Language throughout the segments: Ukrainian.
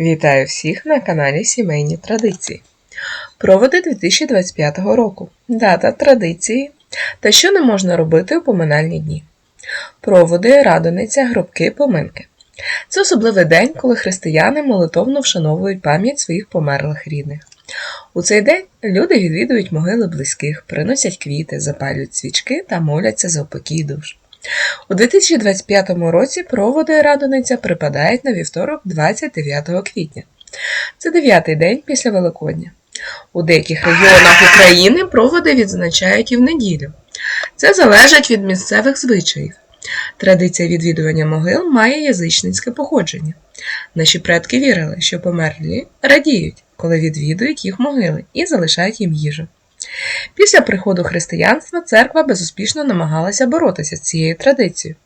Вітаю всіх на каналі Сімейні Традиції. Проводи 2025 року. Дата традиції та що не можна робити у поминальні дні. Проводи, радониця, гробки, поминки. Це особливий день, коли християни молитовно вшановують пам'ять своїх померлих рідних. У цей день люди відвідують могили близьких, приносять квіти, запалюють свічки та моляться за упокій душ. У 2025 році проводи Радониця припадають на вівторок 29 квітня. Це дев'ятий день після Великодня. У деяких регіонах України проводи відзначають і в неділю. Це залежить від місцевих звичаїв. Традиція відвідування могил має язичницьке походження. Наші предки вірили, що померлі радіють, коли відвідують їх могили і залишають їм їжу. Після приходу християнства церква безуспішно намагалася боротися з цією традицією.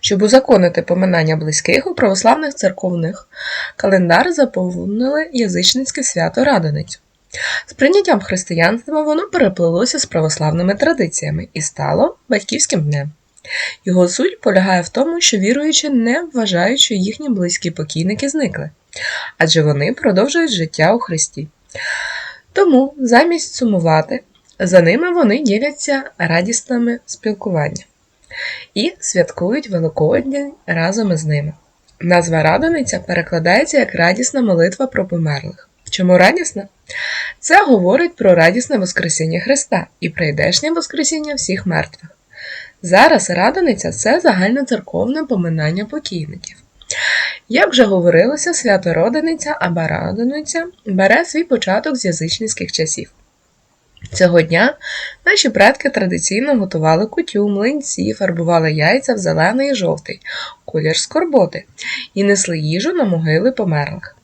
Щоб узаконити поминання близьких у православних церковних календар заповнили язичницьке свято Радоницю. З прийняттям християнства воно переплилося з православними традиціями і стало батьківським днем. Його суть полягає в тому, що віруючі не вважають, що їхні близькі покійники зникли, адже вони продовжують життя у Христі. Тому замість сумувати, за ними вони діляться радісними спілкування і святкують Великодень разом із ними. Назва Радониця перекладається як радісна молитва про померлих. Чому радісна? Це говорить про радісне Воскресіння Христа і прийдешнє Воскресіння всіх мертвих. Зараз Радониця це загальноцерковне поминання покійників. Як вже говорилося, свято Родиниця або Радониця бере свій початок з язичницьких часів. Цього дня наші предки традиційно готували кутю, млинці, фарбували яйця в зелений і жовтий, колір скорботи, і несли їжу на могили померлих.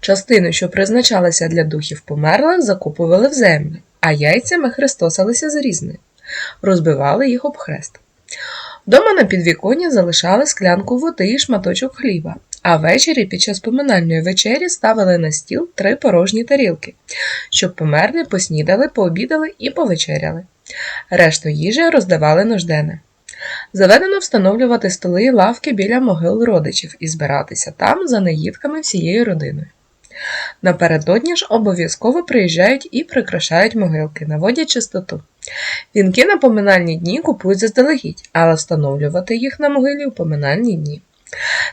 Частину, що призначалася для духів померлих, закупували в землю, а яйцями хрестосалися з різною, розбивали їх об хрест. Дома на підвіконні залишали склянку води і шматочок хліба, а ввечері під час поминальної вечері ставили на стіл три порожні тарілки, щоб померлі поснідали, пообідали і повечеряли. Решту їжі роздавали нужденне. Заведено встановлювати столи і лавки біля могил родичів і збиратися там за наїдками всією родиною. Напередодні ж обов'язково приїжджають і прикрашають могилки, наводять чистоту. Вінки на поминальні дні купують заздалегідь, але встановлювати їх на могилі у поминальні дні.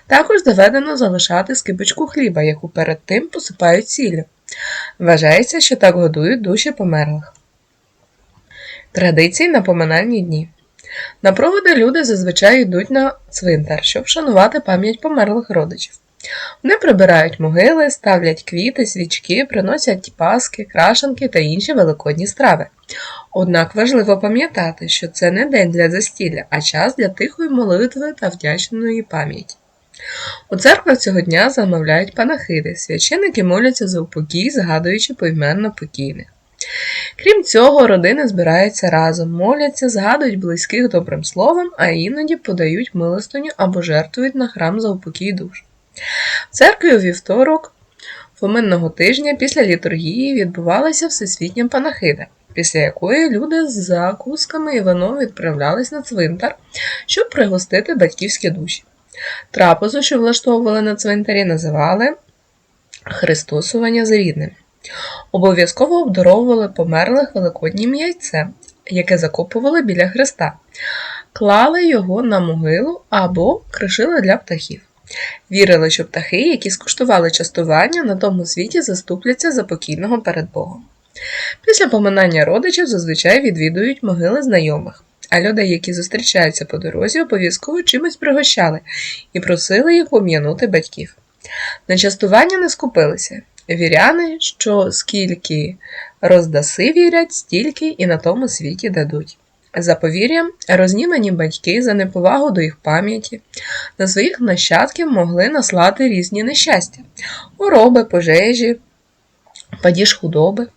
Також заведено залишати скибочку хліба, яку перед тим посипають сіллю. Вважається, що так годують душі померлих. Традиції на поминальні дні. На проводи люди зазвичай йдуть на цвинтар, щоб вшанувати пам'ять померлих родичів. Вони прибирають могили, ставлять квіти, свічки, приносять паски, крашенки та інші великодні страви. Однак важливо пам'ятати, що це не день для застілля, а час для тихої молитви та вдячної пам'яті. У церквах цього дня замовляють панахиди, священники моляться за упокій, згадуючи поіменно покійних. Крім цього, родини збираються разом, моляться, згадують близьких добрим словом, а іноді подають милостиню або жертвують на храм за упокій душ. В церкві у вівторок фоминного тижня після літургії відбувалася всесвітня панахида, після якої люди з закусками і вином відправлялись на цвинтар, щоб пригостити батьківські душі. Трапезу, що влаштовували на цвинтарі, називали Христосування з рідним. Обов'язково обдаровували померлих великоднім яйцем, яке закопували біля Христа, клали його на могилу або кришили для птахів. Вірили, що птахи, які скуштували частування, на тому світі заступляться за покійного перед Богом. Після поминання родичів зазвичай відвідують могили знайомих, а людей, які зустрічаються по дорозі, обов'язково чимось пригощали і просили їх пом'янути батьків. На частування не скупилися. Віряни, що скільки роздаси вірять, стільки і на тому світі дадуть. За повір'ям, рознімані батьки за неповагу до їх пам'яті на своїх нащадків могли наслати різні нещастя, хвороби, пожежі, падіж худоби.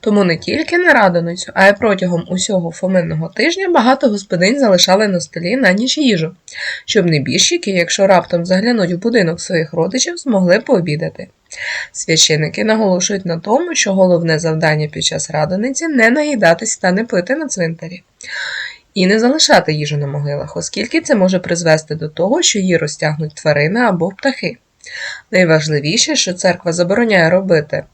Тому не тільки на радоницю, а й протягом усього фоминного тижня багато господинь залишали на столі на ніч їжу, щоб небіжчики, якщо раптом заглянуть у будинок своїх родичів, змогли пообідати. Священики наголошують на тому, що головне завдання під час радониці не наїдатись та не пити на цвинтарі. І не залишати їжу на могилах, оскільки це може призвести до того, що її розтягнуть тварини або птахи. Найважливіше, що церква забороняє робити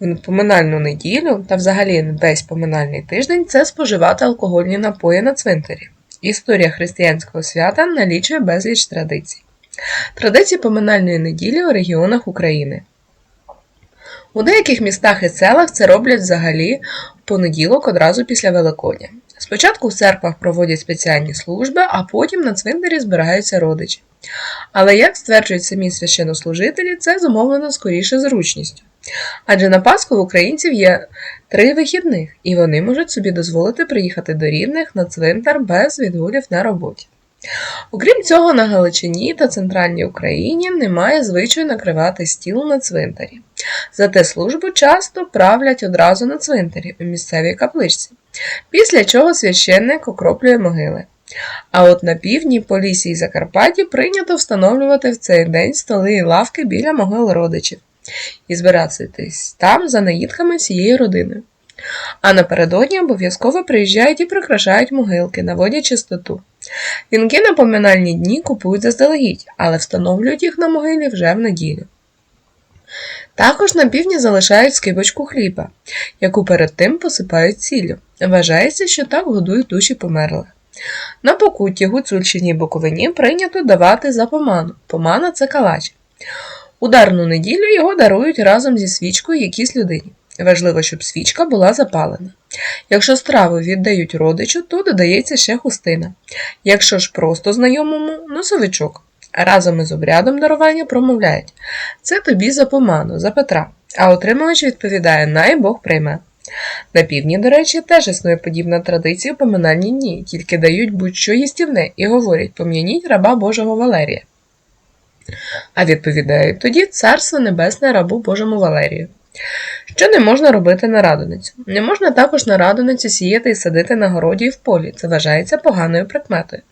в поминальну неділю та взагалі весь поминальний тиждень це споживати алкогольні напої на цвинтарі. Історія християнського свята налічує безліч традицій. Традиції поминальної неділі у регіонах України. У деяких містах і селах це роблять взагалі в понеділок одразу після Великодня. Спочатку в церквах проводять спеціальні служби, а потім на цвинтарі збираються родичі. Але, як стверджують самі священнослужителі, це зумовлено скоріше зручністю. Адже на Пасху в українців є три вихідних, і вони можуть собі дозволити приїхати до рідних на цвинтар без відгулів на роботі. Окрім цього, на Галичині та центральній Україні немає звичаю накривати стіл на цвинтарі. Зате службу часто правлять одразу на цвинтарі у місцевій капличці, після чого священник окроплює могили. А от на півдні, Полісі і Закарпатті прийнято встановлювати в цей день столи і лавки біля могил родичів і збиратись там за наїдками всієї родини. А напередодні обов'язково приїжджають і прикрашають могилки, наводять чистоту. Вінки на поминальні дні купують заздалегідь, але встановлюють їх на могилі вже в неділю. Також на півдні залишають скибочку хліба, яку перед тим посипають сіллю. Вважається, що так годують душі померлих. На Покутті, Гуцульщині і Буковині прийнято давати за поману. Помана це калач. У дарну неділю його дарують разом зі свічкою якійсь людині. Важливо, щоб свічка була запалена. Якщо страву віддають родичу, то додається ще хустина. Якщо ж просто знайомому носовичок. Разом із обрядом дарування промовляють це тобі за поману, за Петра, а отримувач відповідає най Бог прийме. На півдні, до речі, теж існує подібна традиція поминальні дні, тільки дають будь-що їстівне і говорять пом'яніть раба Божого Валерія. А відповідають тоді Царство Небесне рабу Божому Валерію. Що не можна робити на радоницю? Не можна також на радоницю сіяти і садити на городі і в полі, це вважається поганою прикметою.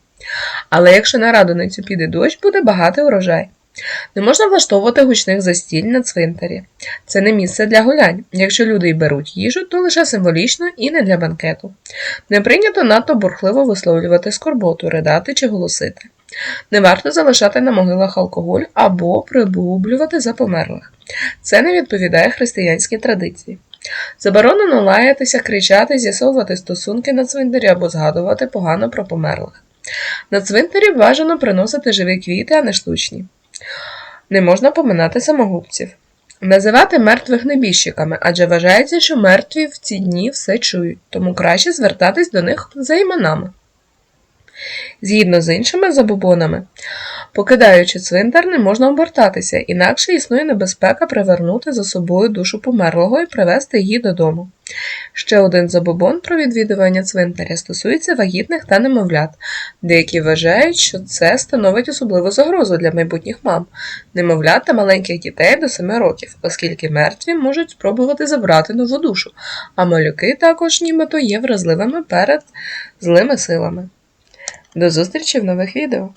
Але якщо на радоницю піде дощ, буде багатий урожай. Не можна влаштовувати гучних застіль на цвинтарі. Це не місце для гулянь. Якщо люди й беруть їжу, то лише символічно і не для банкету. Не прийнято надто бурхливо висловлювати скорботу, ридати чи голосити. Не варто залишати на могилах алкоголь або прибублювати за померлих. Це не відповідає християнській традиції. Заборонено лаятися, кричати, з'ясовувати стосунки на цвинтарі або згадувати погано про померлих. На цвинтарі бажано приносити живі квіти, а не штучні. Не можна поминати самогубців. Називати мертвих небіжчиками, адже вважається, що мертві в ці дні все чують, тому краще звертатись до них за іменами. Згідно з іншими забобонами, покидаючи цвинтар, не можна обертатися, інакше існує небезпека привернути за собою душу померлого і привезти її додому. Ще один забобон про відвідування цвинтаря стосується вагітних та немовлят. Деякі вважають, що це становить особливу загрозу для майбутніх мам, немовлят та маленьких дітей до 7 років, оскільки мертві можуть спробувати забрати нову душу, а малюки також нібито є вразливими перед злими силами. До зустрічі в нових відео!